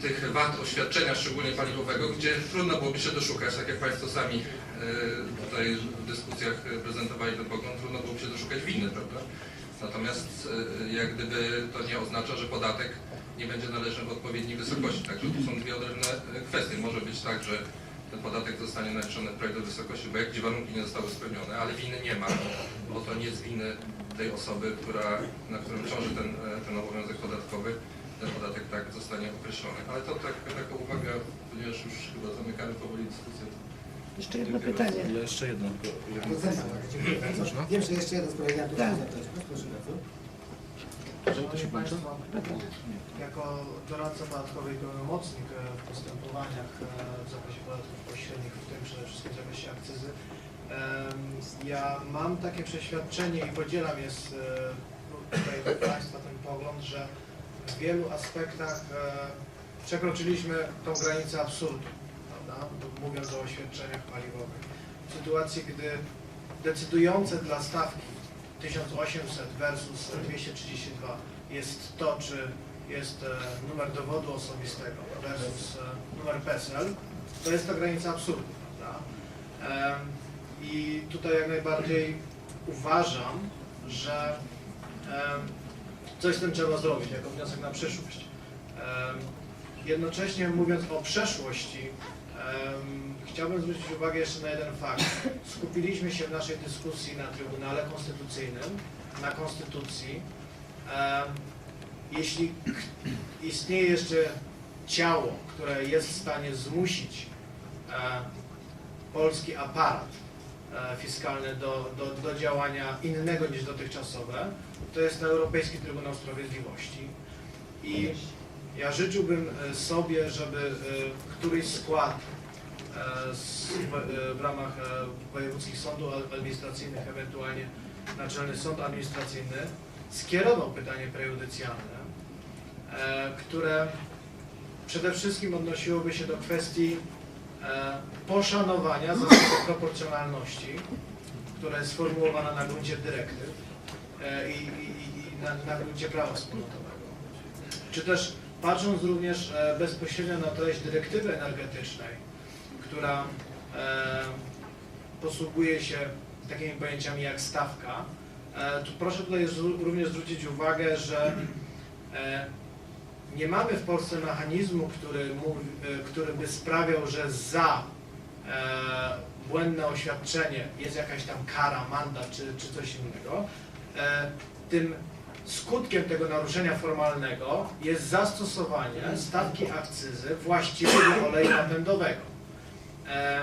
tych wad oświadczenia, szczególnie paliwowego, gdzie trudno byłoby się doszukać, tak jak Państwo sami e, tutaj w dyskusjach prezentowali ten pogląd, trudno byłoby się doszukać winy, prawda? Natomiast e, jak gdyby to nie oznacza, że podatek nie będzie należny w odpowiedniej wysokości. Także tu są dwie odrębne kwestie. Może być tak, że ten podatek zostanie naliczony w projekcie wysokości, bo jakieś warunki nie zostały spełnione, ale winy nie ma, bo to nie z winy tej osoby, która, na którym ciąży ten, e, ten obowiązek podatkowy, ten podatek tak zostanie określony. Ale to tak, taka uwaga, ponieważ już chyba zamykamy powoli dyskusję. Jeszcze jedno pytanie. Ja jeszcze jedno. Dziękuję bardzo. Można? Wiem, że jeszcze jeden z prelegentów Tak. Proszę bardzo. Szanowni Państwo, jako doradca podatkowy i pełnomocnik e, w postępowaniach e, w zakresie podatków pośrednich, w tym przede wszystkim w zakresie akcyzy, ja mam takie przeświadczenie i podzielam je z e, no, tutaj do Państwa ten pogląd, że w wielu aspektach e, przekroczyliśmy tą granicę absurdu, prawda? mówiąc o oświadczeniach paliwowych. W sytuacji, gdy decydujące dla stawki 1800 versus 232 jest to, czy jest e, numer dowodu osobistego versus e, numer PESEL, to jest to granica absurdu. Prawda? I tutaj jak najbardziej uważam, że coś z tym trzeba zrobić jako wniosek na przyszłość. Jednocześnie mówiąc o przeszłości, chciałbym zwrócić uwagę jeszcze na jeden fakt. Skupiliśmy się w naszej dyskusji na Trybunale Konstytucyjnym, na Konstytucji. Jeśli istnieje jeszcze ciało, które jest w stanie zmusić e, polski aparat e, fiskalny do, do, do działania innego niż dotychczasowe, to jest Europejski Trybunał Sprawiedliwości. I ja życzyłbym e, sobie, żeby e, któryś skład w, ramach wojewódzkich sądów administracyjnych, ewentualnie Naczelny Sąd Administracyjny, skierował pytanie prejudycjalne, które przede wszystkim odnosiłoby się do kwestii poszanowania zasady proporcjonalności, która jest sformułowana na gruncie dyrektyw e, i, i, i na, na gruncie prawa wspólnotowego. Czy też patrząc również e, bezpośrednio na treść dyrektywy energetycznej, która e, posługuje się takimi pojęciami jak stawka, e, to proszę tutaj również zwrócić uwagę, że e, nie mamy w Polsce mechanizmu, który, e, który by sprawiał, że za e, błędne oświadczenie jest jakaś tam kara, mandat czy, czy coś innego. E, tym skutkiem tego naruszenia formalnego jest zastosowanie stawki akcyzy właściwej dla oleju napędowego. E,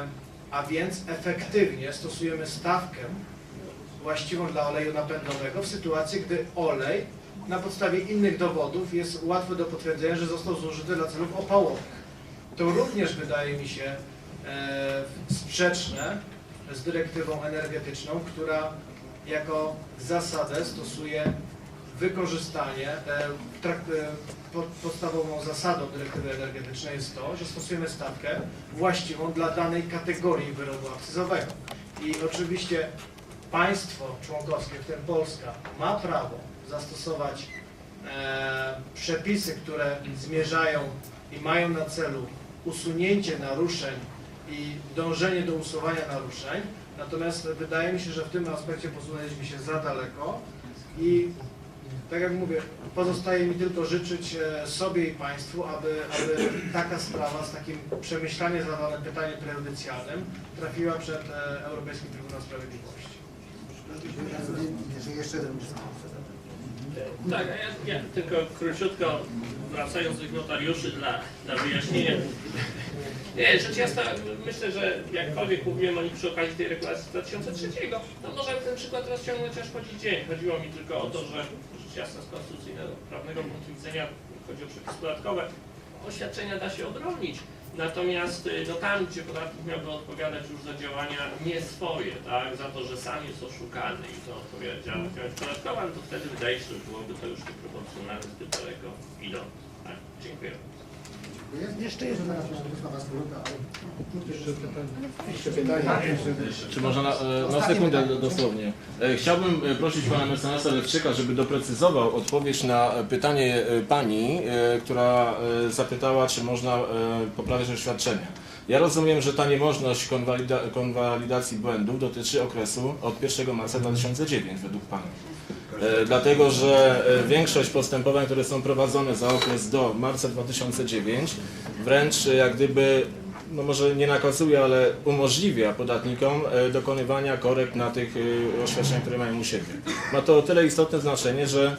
a więc efektywnie stosujemy stawkę właściwą dla oleju napędowego w sytuacji, gdy olej na podstawie innych dowodów jest łatwy do potwierdzenia, że został zużyty dla celów opałowych. To również wydaje mi się e, sprzeczne z dyrektywą energetyczną, która jako zasadę stosuje wykorzystanie, e, e, pod- podstawową zasadą dyrektywy energetycznej jest to, że stosujemy stawkę właściwą dla danej kategorii wyrobu akcyzowego. I oczywiście państwo członkowskie, w tym Polska, ma prawo zastosować e, przepisy, które zmierzają i mają na celu usunięcie naruszeń i dążenie do usuwania naruszeń. Natomiast wydaje mi się, że w tym aspekcie posunęliśmy się za daleko i tak jak mówię, pozostaje mi tylko życzyć e, sobie i Państwu, aby, aby taka sprawa z takim przemyślanie zadanym pytaniem prejudycjalnym trafiła przed e, Europejskim Trybunał Sprawiedliwości. Jeszcze jeden Tak, ja, ja tylko króciutko wracając do notariuszy dla, dla wyjaśnienia. Nie, rzecz jasna, myślę, że jakkolwiek mówiłem o nich przy okazji tej regulacji z 2003, to możemy ten przykład rozciągnąć aż po dziś dzień. Chodziło mi tylko o to, że rzecz jasna z konstytucyjnego prawnego punktu widzenia, chodzi o przepisy podatkowe, oświadczenia da się obronić. Natomiast no tam, gdzie podatnik miałby odpowiadać już za działania nie swoje, tak, za to, że sam jest oszukany i to odpowiedzialność miała być podatkowa, to wtedy wydaje się, że byłoby to już nieproporcjonalne zbyt daleko idąc. Tak, dziękuję. Jeszcze ale krótkie Czy można na, e, na sekundę dosłownie? E, Chciałbym e, prosić pana mecenasa Lewczyka, żeby doprecyzował odpowiedź na pytanie pani, która zapytała, czy można poprawiać oświadczenia. Ja rozumiem, że ta niemożność konwalida konwalidacji błędów dotyczy okresu od 1 marca 2009 według pana. E, Dlatego, że e, większość postępowań, które są prowadzone za okres do marca 2009, wręcz e, jak gdyby, no może nie nakazuje, ale umożliwia podatnikom dokonywania korekt na tych oświadczeniach, które mają u siebie. Ma to o tyle istotne znaczenie, że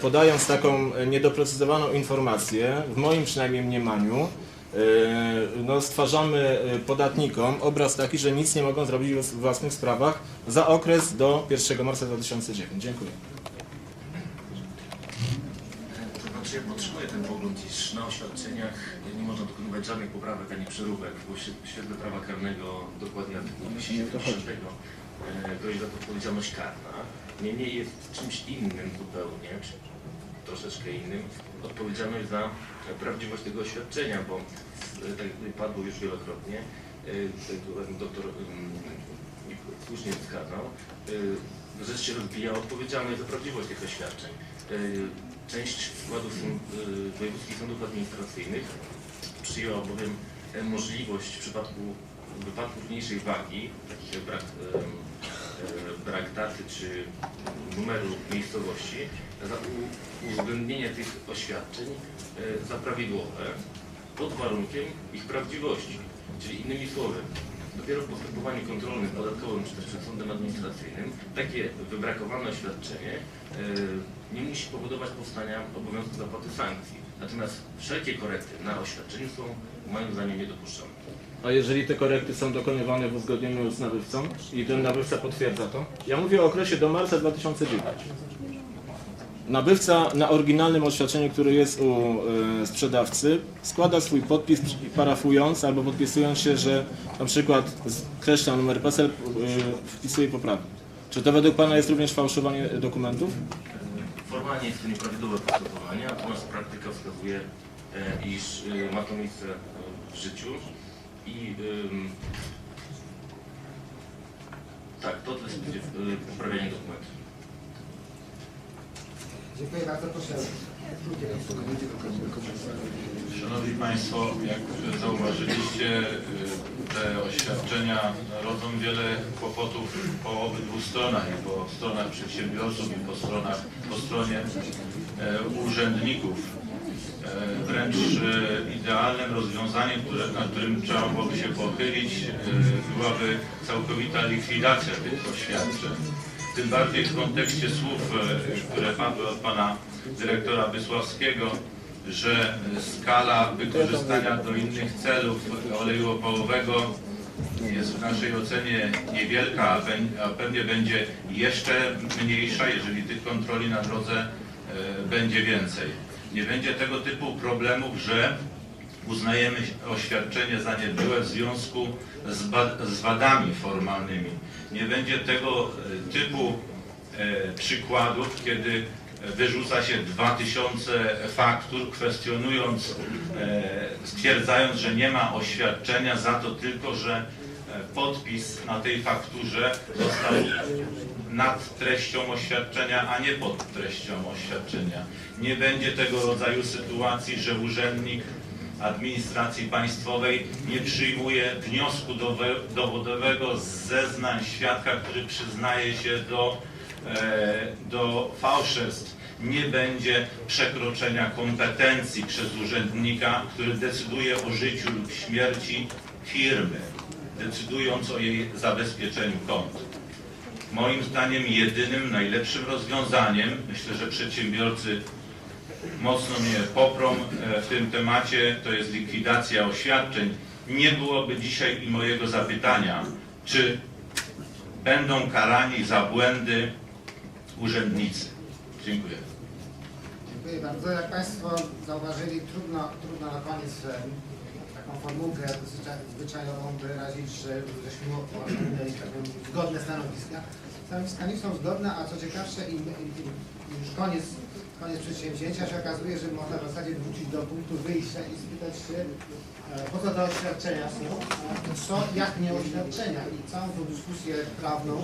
podając taką niedoprecyzowaną informację, w moim przynajmniej mniemaniu, no, stwarzamy e, podatnikom obraz taki, że nic nie mogą zrobić w własnych sprawach za okres do 1 marca 2009. Dziękuję. To znaczy ja podtrzymuję ten pogląd, iż na oświadczeniach nie można dokonywać żadnych poprawek ani przeróbek, bo w świe- w świetle prawa karnego dokładnie artykułu 10 grozi za to odpowiedzialność karna. Niemniej jest czymś innym zupełnie, czy troszeczkę innym, odpowiedzialność za prawdziwość tego oświadczenia, bo e, tak jak padło już wielokrotnie, e, pan doktor słusznie wskazał, e, rzecz się rozbija odpowiedzialność za prawdziwość tych oświadczeń. E, Część składów wojewódzkich sądów administracyjnych przyjęła bowiem e, możliwość w przypadku wypadków mniejszej wagi, takich jak brak, e, brak daty czy numeru miejscowości, za uwzględnienie tych oświadczeń e, za prawidłowe pod warunkiem ich prawdziwości. Czyli innymi słowy, dopiero w postępowaniu kontrolnym, podatkowym czy też przed sądem administracyjnym takie wybrakowane oświadczenie e, nie musi powodować powstania obowiązku zapłaty sankcji. Natomiast wszelkie korekty na oświadczeniu są moim zdaniem niedopuszczalne. A jeżeli te korekty są dokonywane w uzgodnieniu z nabywcą i ten nabywca potwierdza to? Ja mówię o okresie do marca 2009. Nabywca na oryginalnym oświadczeniu, które jest u e, sprzedawcy, składa swój podpis parafując albo podpisując się, że na przykład skreśla numer PESEL, e, wpisuje poprawnie. Czy to według Pana jest również fałszowanie dokumentów? Formalnie jest to nieprawidłowe postępowanie, natomiast praktyka wskazuje, e, iż e, ma to miejsce w życiu i tak, to też będzie e, poprawianie dokumentu. Dziękuję bardzo, proszę. Szanowni Państwo, jak zauważyliście, y, te oświadczenia rodzą wiele kłopotów po obydwu stronach, i po stronach przedsiębiorców, i po, stronach, po stronie e, urzędników. E, Wręcz idealnym rozwiązaniem, które, nad którym trzeba byłoby się pochylić, byłaby całkowita likwidacja tych oświadczeń. Tym bardziej w kontekście słów, które padły od pana dyrektora Wysławskiego, że skala wykorzystania do innych celów oleju opałowego jest w naszej ocenie niewielka, a pe- a pewnie będzie jeszcze mniejsza, jeżeli tych kontroli na drodze e, będzie więcej. Nie będzie tego typu problemów, że uznajemy oświadczenie za niebyłe w związku z, z wadami formalnymi. Nie będzie tego e, typu e, przykładów, kiedy wyrzuca się 2000 faktur, kwestionując, e, stwierdzając, że nie ma oświadczenia za to tylko, że e, podpis na tej fakturze został nad treścią oświadczenia, a nie pod treścią oświadczenia. Nie będzie tego rodzaju sytuacji, że urzędnik administracji państwowej nie przyjmuje wniosku dowe- dowodowego z zeznań świadka, który przyznaje się do, do fałszerstw. Nie będzie przekroczenia kompetencji przez urzędnika, który decyduje o życiu lub śmierci firmy, decydując o jej zabezpieczeniu kont. Moim zdaniem jedynym, najlepszym rozwiązaniem, myślę, że przedsiębiorcy mocno mnie poprą e, w tym temacie, to jest likwidacja oświadczeń. Nie byłoby dzisiaj i mojego zapytania, czy będą karani za błędy urzędnicy. Dziękuję. Dziękuję bardzo. Jak Państwo zauważyli, trudno, trudno na koniec e, taką formułkę zwyczaj- zwyczajową wyrazić, że żeśmy mieli zgodne stanowiska. Stanowiska nie są zgodne, a co ciekawsze, im, im, im już koniec koniec przedsięwzięcia się okazuje, że można w zasadzie wrócić do punktu wyjścia i spytać się, e, po co te oświadczenia są, a co, jak nie oświadczenia. I całą tą dyskusję prawną,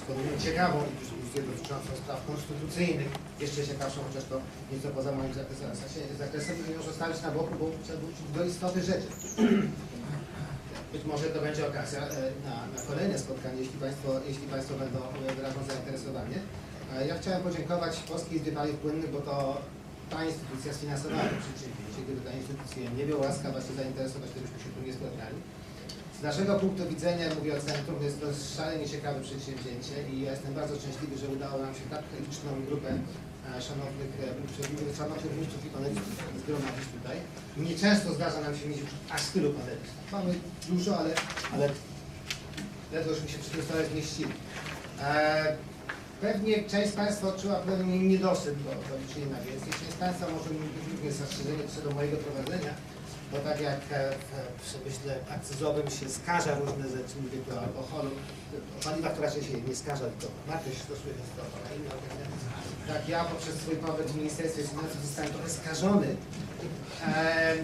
skądinąd ciekawą dyskusję dotyczącą spraw konstytucyjnych, jeszcze ciekawszą, chociaż to nieco poza moim zakresem, zakresem już zostawić na boku, bo trzeba wrócić do istoty rzeczy. Być może to będzie okazja e, na, na kolejne spotkanie, jeśli Państwo, jeśli państwo będą e, wyrażą zainteresowanie. E, Ja chciałem podziękować Polskiej Izbie Paliw Płynnych, bo to ta instytucja sfinansowała to przedsięwzięcie. Gdyby ta instytucja nie była łaskawa się zainteresować, to byśmy się tu nie spotkali. Z naszego punktu widzenia, mówię o centrum, jest to szalenie ciekawe przedsięwzięcie i ja jestem bardzo szczęśliwy, że udało nam się tak liczną grupę e, szanownych, e, szanownych mistrzów i panelistów zgromadzić tutaj. Nieczęsto zdarza nam się mieć już aż tylu panelistów. Mamy dużo, ale, ale ledwośmy się przy tym stole zmieścili. Pewnie część Państwa odczuła pewien niedosyt do, do liczenia więcej. Część Państwa może mieć również zastrzeżenie co do mojego prowadzenia, bo tak jak e, w przemyśle akcyzowym się skaża różne rzeczy, mówię tu o alkoholu, o paliwach, które raczej się nie skaża, tylko się stosuje do inne. Tak ja poprzez swój pobyt w Ministerstwie Finansów zostałem trochę skażony. E,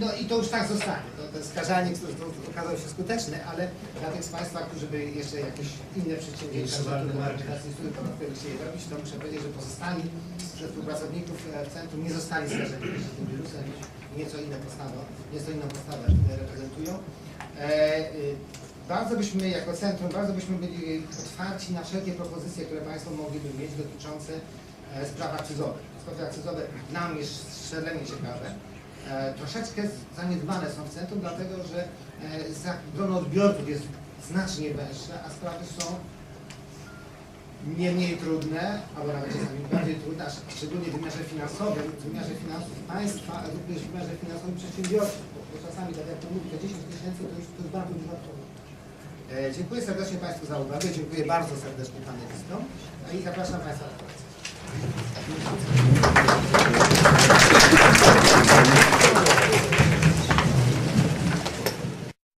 no i to już tak zostanie. To, to skażanie to, to okazało się skuteczne, ale dla tych z Państwa, którzy by jeszcze jakieś inne przedsięwzięcia organizacji podatkowych chcieli robić, to muszę powiedzieć, że pozostali ze współpracowników e, w centrum nie zostali skażeni tym wirusem, nieco inne postawę, nieco inną postawę e, reprezentują. E, y, bardzo byśmy jako centrum, bardzo byśmy byli otwarci na wszelkie propozycje, które Państwo mogliby mieć dotyczące e, spraw akcyzowych. Sprawy akcyzowe nam jest szalenie ciekawe. E, troszeczkę zaniedbane są w centrum, dlatego że grono odbiorców jest znacznie węższe, a sprawy są nie mniej trudne, albo nawet czasami bardziej trudne, a szczególnie w wymiarze finansowym, w wymiarze finansów państwa, a również w wymiarze finansowym przedsiębiorców, bo, czasami, tak jak to mówi, te 10 tysięcy to jest bardzo dużo kwota. E, Dziękuję serdecznie Państwu za uwagę, dziękuję bardzo serdecznie panelistom i zapraszam Państwa do pracy.